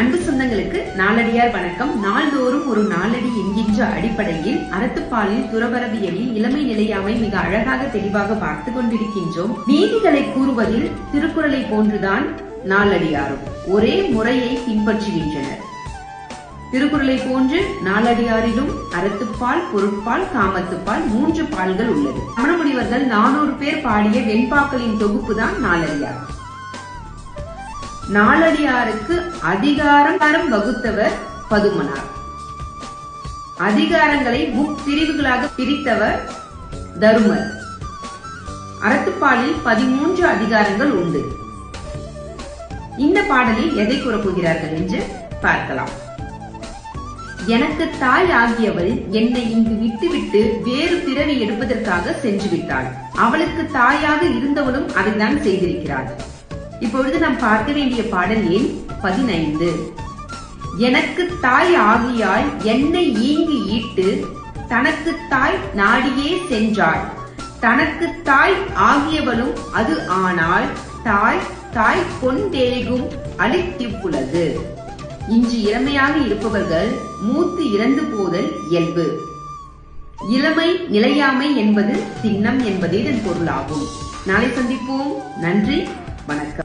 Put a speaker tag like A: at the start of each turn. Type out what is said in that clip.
A: அன்பு சொந்தங்களுக்கு நாளடியார் வணக்கம். நாள்தோறும் ஒரு நாளடி என்கின்ற அடிப்படையில் அறத்துப்பாலில் துறவரவியலில் இளமை நிலையாமை மிக அழகாக தெளிவாக பார்த்து கொண்டிருக்கின்றோம். நீதிகளை கூறுவதில் திருக்குறளை போன்றுதான் நாளடியாரும் ஒரே முறையை பின்பற்றுகின்றனர். திருக்குறளை போன்று நாளடியாரிலும் அறத்துப்பால் பொருட்பால் காமத்துப்பால் மூன்று பால்கள் உள்ளது. சமணமுனிவர்கள் நானூறு பேர் பாடிய வெண்பாக்களின் தொகுப்பு தான் நாளடியார். நாளடியாருக்கு அதிகாரம் தரம் வகுத்தவர் பதுமனார். அதிகாரங்களை முப்பிரிவுகளாக பிரித்தவர் தருமர். அறத்துப்பாலில் பதிமூன்று அதிகாரங்கள் உண்டு. இந்த பாடலில் எதை கூறப்போகிறார்கள் என்று பார்க்கலாம். எனக்கு தாய் ஆகியவள் என்னை இங்கு விட்டுவிட்டு வேறு பிறவி எடுப்பதற்காக சென்று விட்டாள் அவளுக்கு தாயாக இருந்தவளும் அதைத்தான் செய்திருக்கிறாள். இப்பொழுது நாம் பார்க்க வேண்டிய பாடல் எண் பதினைந்து. எனக்கு தாய் ஆகியால் என்னை ஈங்கு ஈட்டு தனக்கு தாய் நாடியே சென்றாள். தனக்கு தாய் ஆகியவளும் அது ஆனால் தாய் தாய் கொண்டேகும் அழித்திப்புலது இன்று இளமையாக இருப்பவர்கள் மூத்து இறந்து போதல் இயல்பு. இளமை நிலையாமை என்பது சின்னம் என்பதே இதன் பொருளாகும். நாளை சந்திப்போம். நன்றி. வணக்கம்.